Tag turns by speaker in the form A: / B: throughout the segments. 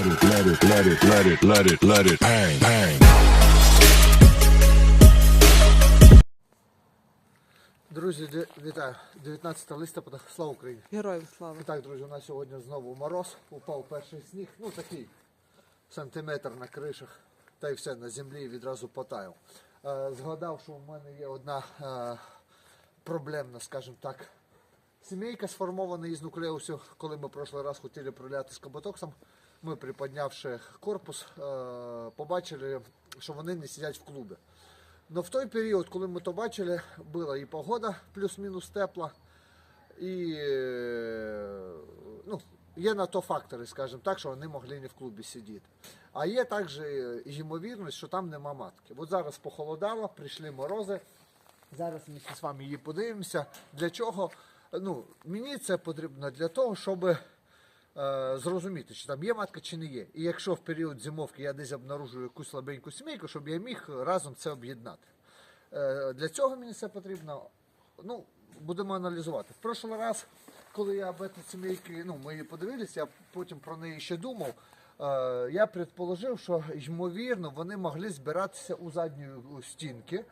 A: let it, let it, let it, let it, let it, let it bang, bang.
B: Друзі, вітаю. 19 листопада, слава Україні.
C: Героям слава.
B: І так, друзі, у нас сьогодні знову мороз, упав перший сніг, ну такий сантиметр на кришах, та й все на землі відразу потаяв. Е, згадав, що в мене є одна е, проблемна, скажімо так, сімейка сформована із нуклеусів. Коли ми прошлий раз хотіли проляти з каботоксом, ми приподнявши корпус, е, побачили, що вони не сидять в клубі. Но в той період, коли ми то бачили, була і погода плюс-мінус тепла, і ну, є на то фактори, скажімо так, що вони могли не в клубі сидіти. А є також ймовірність, що там нема матки. От зараз похолодало, прийшли морози. Зараз ми з вами її подивимося. Для чого? Ну, мені це потрібно для того, щоб зрозуміти, чи там є матка, чи не є. І якщо в період зимовки я десь обнаружую якусь слабеньку сімейку, щоб я міг разом це об'єднати. Е, Для цього мені це потрібно. Ну, будемо аналізувати. В прошлий раз, коли я об цій сімейці, ну, ми її подивилися, я потім про неї ще думав. е, Я предположив, що ймовірно вони могли збиратися у задньої стінки.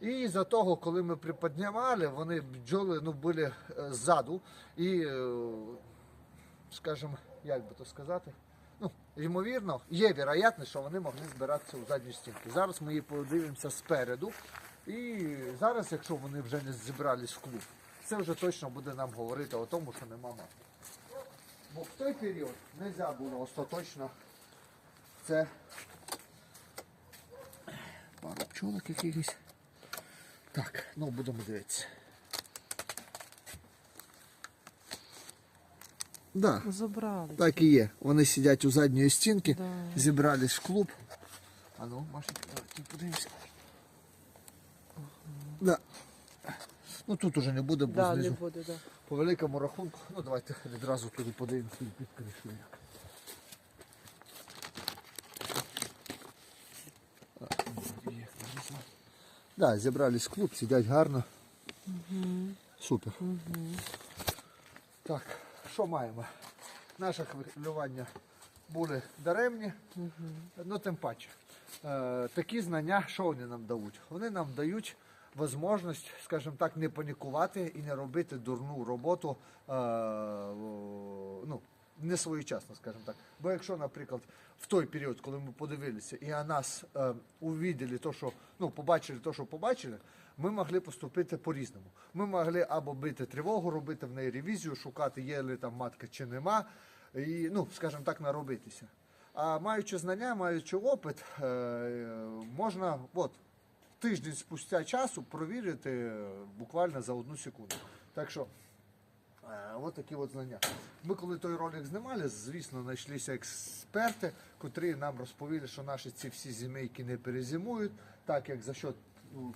B: І за того, коли ми приподнімали, вони бджоли ну, були е, ззаду. І, е, скажімо, як би то сказати, ну, ймовірно, є вероятність, що вони могли збиратися у задній стінки. Зараз ми її подивимося спереду. І зараз, якщо вони вже не зібрались в клуб, це вже точно буде нам говорити о тому, що нема матки. Бо в той період не можна було остаточно це пару пчолок якихось. Так, ну будемо дивитися. Да,
C: Забрали.
B: так і є. Вони сидять у задньої стінки,
C: Да.
B: зібрались в клуб. А ну, Маша, ти подивимося. Да. Ну тут уже не буде, бо
C: Да, не буде, да.
B: По великому рахунку, ну давайте відразу туди подивимося під кришею. Да, зібрались в клуб, сидять гарно. Супер. Так, що маємо? Наші хвилювання були даремні, ну тим паче. Е, такі знання, що вони нам дають? Вони нам дають можливість, скажімо так, не панікувати і не робити дурну роботу е, ну, не своєчасно, скажімо так. Бо якщо, наприклад, в той період, коли ми подивилися, і о нас е, увідели то, що ну, побачили то, що побачили, ми могли поступити по-різному. Ми могли або бити тривогу, робити в неї ревізію, шукати, є ли там матка чи нема, і, ну, скажімо так, наробитися. А маючи знання, маючи опит, е, можна от, тиждень спустя часу провірити е, буквально за одну секунду. Так що Е, От такі от знання. Ми коли той ролик знімали, звісно, знайшлися експерти, котрі нам розповіли, що наші ці всі зімейки не перезимують, так як за ну,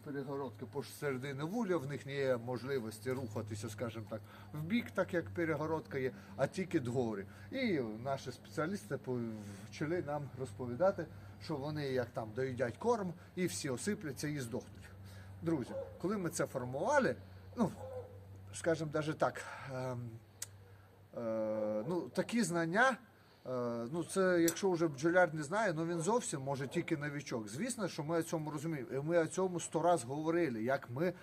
B: перегородки посередини вуля, в них не є можливості рухатися, скажімо так, в бік, так як перегородка є, а тільки дгорі. І наші спеціалісти почали нам розповідати, що вони як там доїдять корм і всі осипляться і здохнуть. Друзі, коли ми це формували, ну скажімо, навіть так, ем, е, ну, такі знання, е, ну це якщо вже бджоляр не знає, ну він зовсім може тільки новічок. Звісно, що ми о цьому розуміємо. І ми о цьому сто раз говорили, як ми е,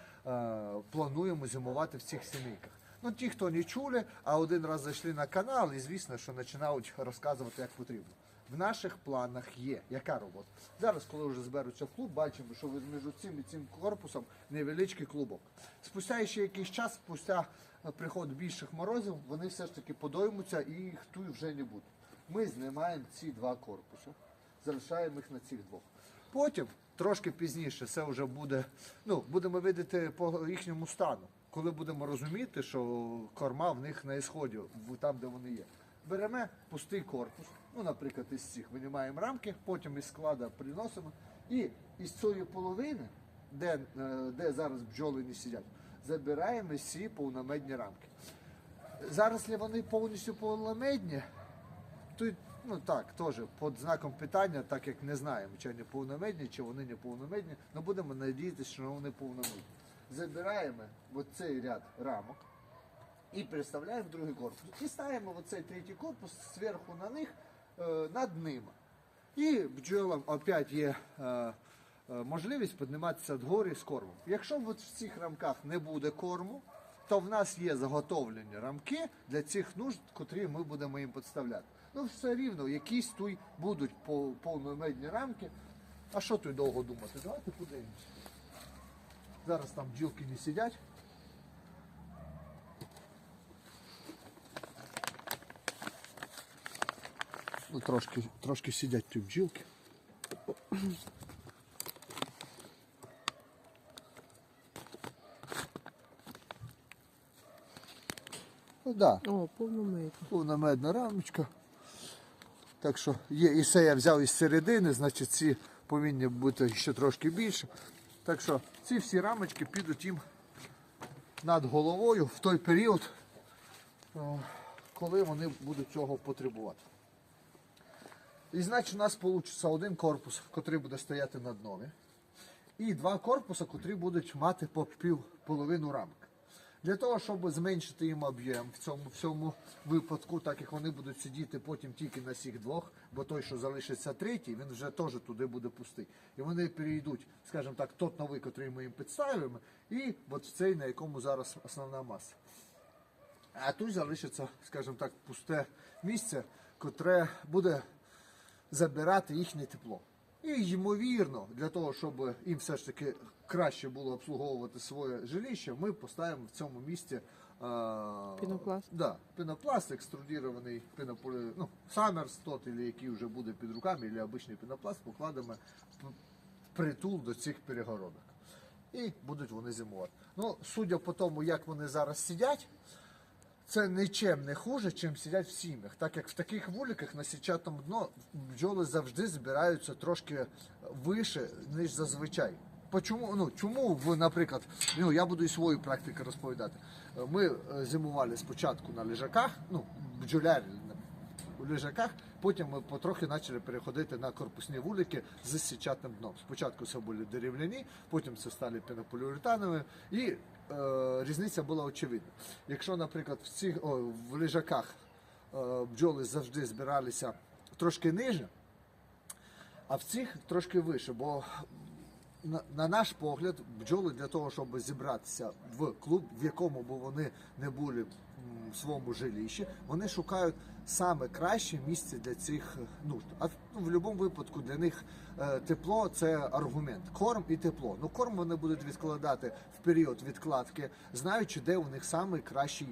B: плануємо зимувати в цих сімейках. Ну, ті, хто не чули, а один раз зайшли на канал, і звісно, що починають розказувати, як потрібно. В наших планах є яка робота. Зараз, коли вже зберуться в клуб, бачимо, що між цим і цим корпусом невеличкий клубок. Спустя ще якийсь час, спустя е, приход більших морозів, вони все ж таки подоймуться і їх тут вже не буде. Ми знімаємо ці два корпуси, залишаємо їх на цих двох. Потім, трошки пізніше, це вже буде, ну, будемо видати по їхньому стану, коли будемо розуміти, що корма в них на ісході, там, де вони є. Беремо пустий корпус, ну, наприклад, із цих винімаємо рамки, потім із склада приносимо. І із цієї половини, де, е, де зараз бджоли не сидять, забираємо всі повномедні рамки. Зараз ли вони повністю повномедні, Тут, ну так, теж під знаком питання, так як не знаємо, чи вони повномедні, чи вони не повномедні, але будемо надіятися, що вони повномедні. Забираємо оцей ряд рамок і переставляємо в другий корпус. І ставимо оцей третій корпус зверху на них е, над ними. І бджолам опять є е, е, можливість підніматися вгорі з кормом. Якщо от в цих рамках не буде корму, то в нас є заготовлені рамки для цих нужд, котрі ми будемо їм підставляти. Ну, все рівно, якісь тут будуть пов- повномедні рамки. А що тут довго думати? Давайте подивимося. Зараз там бджілки не сидять. Ну, трошки, трошки сидять тут бджілки. Ну, да.
C: О, повномийка.
B: Повна медна рамочка. Так що є, і це я взяв із середини, значить ці повинні бути ще трошки більше. Так що ці всі рамочки підуть їм над головою в той період, коли вони будуть цього потребувати. І значить у нас вийде один корпус, який буде стояти над ними, і два корпуси, котрі будуть мати по пів половину рамок. Для того, щоб зменшити їм об'єм в цьому всьому випадку, так як вони будуть сидіти потім тільки на всіх двох, бо той, що залишиться третій, він вже теж туди буде пустий. І вони перейдуть, скажімо так, тот новий, який ми їм підставимо, і от в цей, на якому зараз основна маса. А тут залишиться, скажімо так, пусте місце, котре буде забирати їхнє тепло. І ймовірно, для того, щоб їм все ж таки краще було обслуговувати своє жилище, ми поставимо в цьому місці а,
C: Пінопласт?
B: Да, пінопласт, екструдірований пінополі, ну, Summers тот, или який вже буде під руками, або обичний пінопласт, покладемо притул до цих перегородок. І будуть вони зимувати. Ну, судя по тому, як вони зараз сидять, це нічим не хуже, чим сидять в сім'ях. Так як в таких вуликах на січатому дно бджоли завжди збираються трошки вище, ніж зазвичай. Почому, ну, чому ви, наприклад, ну, я буду і свою практику розповідати. Ми е, зимували спочатку на лежаках, ну, бджолярі у лежаках, потім ми потрохи почали переходити на корпусні вулики з січатним дном. Спочатку це були дерев'яні, потім це стали пенополіуретанові, і е, різниця була очевидна. Якщо, наприклад, в цих о, в лежаках е, бджоли завжди збиралися трошки ниже, а в цих трошки вище, бо на, на наш погляд, бджоли для того, щоб зібратися в клуб, в якому б вони не були в своєму жилищі, вони шукають саме краще місце для цих е, нужд. А в, ну, будь-якому випадку для них е, тепло це аргумент. Корм і тепло. Ну корм вони будуть відкладати в період відкладки, знаючи, де у них найкращий,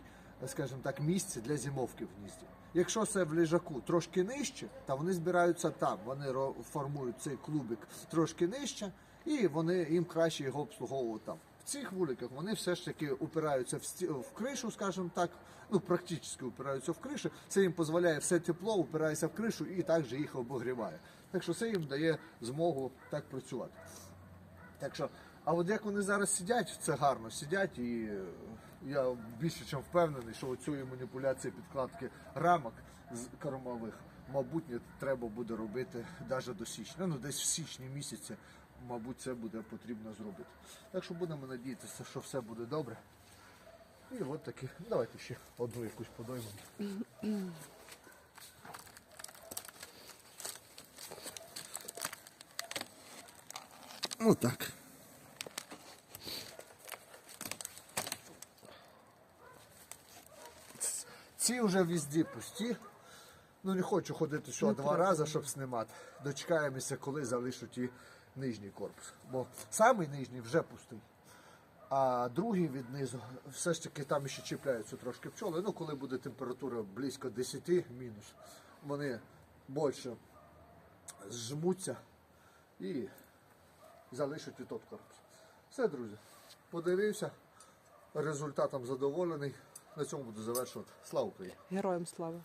B: скажімо так, місце для зимовки в гнізді. Якщо це в лежаку трошки нижче, та вони збираються там. Вони формують цей клубик трошки нижче, і вони їм краще його обслуговувати там. В цих вуликах вони все ж таки упираються в, сті... в кришу, скажімо так, ну практично упираються в кришу. Це їм дозволяє все тепло, упирається в кришу і також їх обогріває. Так що це їм дає змогу так працювати. Так що, а от як вони зараз сидять, це гарно сидять, і е, я більше ніж впевнений, що оцю маніпуляції підкладки рамок з кормових, мабуть, треба буде робити навіть до січня. Ну, десь в січні місяці, мабуть, це буде потрібно зробити. Так що будемо надіятися, що все буде добре. І от такі. Давайте ще одну якусь подоймемо. Ну так. Ці вже везде пусті. Ну не хочу ходити ще два рази, щоб знімати. Дочекаємося, коли залишать і нижній корпус. Бо самий нижній вже пустий. А другий від низу, все ж таки там ще чіпляються трошки пчоли. Ну, коли буде температура близько 10 мінус, вони більше зжмуться і залишать і тот корпус. Все, друзі. Подивився, результатом задоволений. На цьому буду завершувати. Слава Україні!
C: Героям слава.